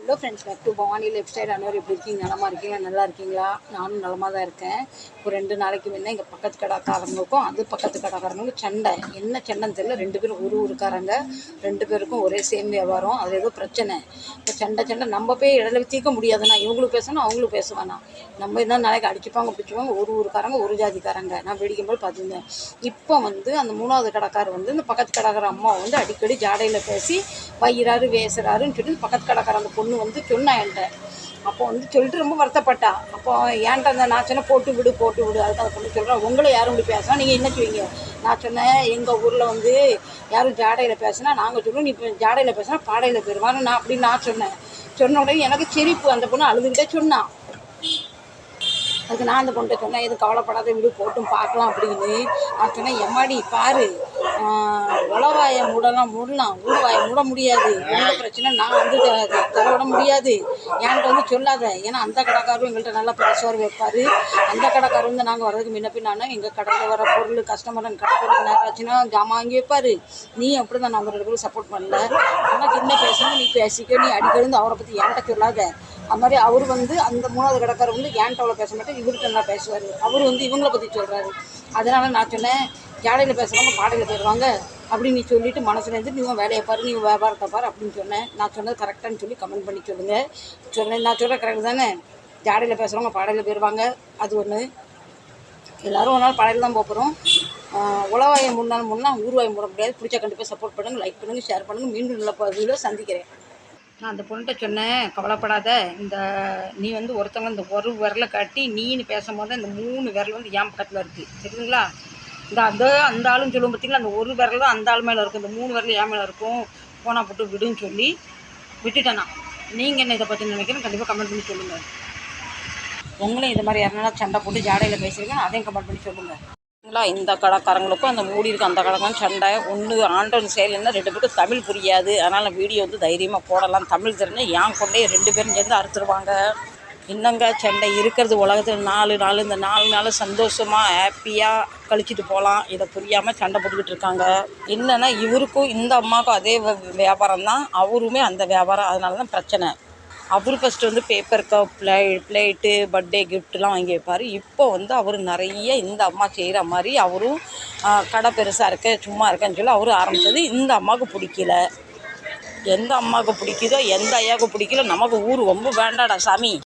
Hello friends back to Bhavani left side அனைவரும் எப்படி இருக்கீங்க? நலமா இருக்கீங்களா? நல்லா இருக்கீங்களா? நானும் நலமாக தான் இருக்கேன். ஒரு ரெண்டு நாளைக்கு முன்னே எங்கள் பக்கத்து கடைக்காரங்களுக்கும் அது பக்கத்து கடைக்காரங்களுக்கும் சண்டை. என்ன சண்டைன்னு தெரியல. ரெண்டு பேரும் ஒரு ஊருக்காரங்க. ரெண்டு பேருக்கும் ஒரே சேம் வியாபாரம். அது ஏதோ பிரச்சனை. இப்போ சண்டை சண்டை. நம்ம போய் இடையில தீர்க்க முடியாதுண்ணா. இவங்களும் பேசணும் அவங்களும் பேசுவானா நம்ம என்ன நாளைக்கு அடிச்சுப்பாங்க பிடிச்சிப்பாங்க? ஒரு ஊருக்காரங்க ஒரு ஜாதிக்காரங்க. நான் வெடிக்கும் போது பார்த்துருந்தேன். இப்போ வந்து அந்த மூணாவது கடைக்காரர் வந்து இந்த பக்கத்து கடைக்கார அம்மா வந்து அடிக்கடி ஜாடையில் பேசி வயிறாரு வேசுறாருன்னு சொல்லிட்டு பக்கத்து கடைக்கார அந்த பொண்ணு வந்து சொன்னா என்கிட்ட. அப்போ வந்து சொல்லிட்டு ரொம்ப வருத்தப்பட்டா. அப்போ ஏன்ட்ட அந்த நான் சொன்னேன் போட்டு விடு போட்டு விடு. அதுக்கு அந்த பொண்ணு சொல்கிறேன் உங்களை யாரும் இப்படி பேசுனா நீங்கள் என்ன செய்வீங்க நான் சொன்னேன் எங்கள் ஊரில் வந்து யாரும் ஜாடையில் பேசுனா நாங்கள் சொல்லுவோம் நீ இப்போ ஜாடையில் பேசுனா பாடையில் போயிடுவான்னு நான் அப்படின்னு நான் சொன்னேன். சொன்ன உடனே எனக்கு சிரிப்பு அந்த பொண்ணு அழுதுகிட்டே சொன்னான் அதுக்கு நான் அந்த பொண்ணு சொன்னேன் எதுவும் கவலைப்படாத விடு போட்டும் பார்க்கலாம் அப்படின்னு. நான் சொன்னேன் எம்மாடி பாரு உளவாயை மூடலாம் மூடலாம் ஊடுவாயை மூட முடியாது. எந்த பிரச்சனை நான் வந்து தலைவிட முடியாது. என்கிட்ட வந்து சொல்லாத. ஏன்னா அந்த கடைக்காரரும் எங்கள்கிட்ட நல்லா பேசுவார் வைப்பார். அந்த கடைக்காரர் வந்து நாங்கள் வர்றதுக்கு முன்ன பின்னானா எங்கள் கடையில் வர பொருள் கஸ்டமர் கடை நேரம் ஆச்சுன்னா ஜாமான் வாங்கி வைப்பார். நீ அப்படி தான் நம்ம ரெண்டு பேரும் சப்போர்ட் பண்ணல? உனக்கு என்ன பேசணும் நீ பேசிக்க நீ அடிக்கிறது வந்து அவரை பற்றி என்கிட்ட சொல்லாத. அது மாதிரி அவர் வந்து அந்த மூணாவது கடைக்காரர் வந்து ஏன்ட்ட அவ்வளோ பேச மாட்டேன் இவர்கிட்ட நல்லா பேசுவார். அவர் வந்து இவங்களை பற்றி சொல்கிறாரு அதனால நான் சொன்னேன் ஜாடையில் பேசுகிறவங்க பாடையில் போயிடுவாங்க அப்படின்னு நீ சொல்லிட்டு மனசில் இருந்து நீ உன் வேலையை பாரு நீ வியாபாரத்தை பாரு அப்படின்னு சொன்னேன். நான் சொன்னது கரெக்டானு சொல்லி கமெண்ட் பண்ணி சொல்லுங்கள் சொன்னேன் நான் சொல்கிற கரெக்ட் தானே? ஜாடையில் பேசுகிறவங்க பாடையில் போயிடுவாங்க அது ஒன்று எல்லோரும் ஒரு நாள் பாடையில் தான் போகிறோம் உளவாயை மூணு நாள் மூணு நாள் ஊர்வாயை மூட முடியாது பிடிச்சா கண்டிப்பாக சப்போர்ட் பண்ணுங்கள் லைக் பண்ணுங்கள் ஷேர் பண்ணுங்கள் மீண்டும் நல்ல பதிவில் சந்திக்கிறேன். நான் அந்த பொண்ணுகிட்ட சொன்னேன் கவலைப்படாத இந்த நீ வந்து ஒருத்தவங்க இந்த ஒரு விரலை காட்டி நீன்னு பேசும்போது இந்த மூணு விரல் வந்து என் பக்கத்தில் இருக்குது சரிங்களா? இந்த அந்த அந்த ஆளும் சொல்லுவோம் பார்த்தீங்களா அந்த ஒரு விரல் தான் அந்த ஆள் மேலே இருக்கும். இந்த மூணு விரல் என் மேலே இருக்கும். போனால் போட்டு விடுன்னு சொல்லி விட்டுட்டேன் நான். நீங்கள் என்ன இதை பற்றி நினைக்கிறேன் கண்டிப்பாக கமெண்ட் பண்ணி சொல்லுங்கள் உங்களும் இது மாதிரி யாருனால சண்டை போட்டு ஜாடையில் பேசுகிறீங்க அதையும் கமெண்ட் பண்ணி சொல்லுங்கள் இந்த கடைக்காரங்களுக்கும் அந்த மூடி இருக்க அந்த கடைக்கும் சண்டை. ஒன்று ஆண்டவன் செயல்னா ரெண்டு பேருக்கும் தமிழ் புரியாது. அதனால் வீடியோ வந்து தைரியமாக போடலாம். தமிழ் தெரிஞ்சு ஏன் கொண்டே ரெண்டு பேரும் சேர்ந்து அறுத்துருவாங்க. இன்னங்க சண்டை? இருக்கிறது உலகத்தில் நாலு நாள். இந்த நாலு நாள் சந்தோஷமாக ஹாப்பியாக கழிச்சிட்டு போகலாம் இதை புரியாமல் சண்டை போட்டுக்கிட்டு இருக்காங்க. என்னென்னா இவருக்கும் இந்த அம்மாவுக்கும் அதே வியாபாரம் தான் அவருமே அந்த வியாபாரம். அதனால தான் பிரச்சனை. அவர் ஃபஸ்ட்டு வந்து paper cup play plate birthday கிஃப்ட்லாம் வாங்கி வைப்பார். இப்போ வந்து அவர் நிறைய இந்த அம்மா செய்கிற மாதிரி அவரும் கடை பெருசாக இருக்க சும்மா இருக்கேன்னு சொல்லி அவரும் ஆரம்பித்தது இந்த அம்மாவுக்கு பிடிக்கல. எந்த அம்மாவுக்கு பிடிக்குதோ எந்த ஐயாவுக்கு பிடிக்கல நமக்கு ஊர் ரொம்ப வேண்டாடா சாமி.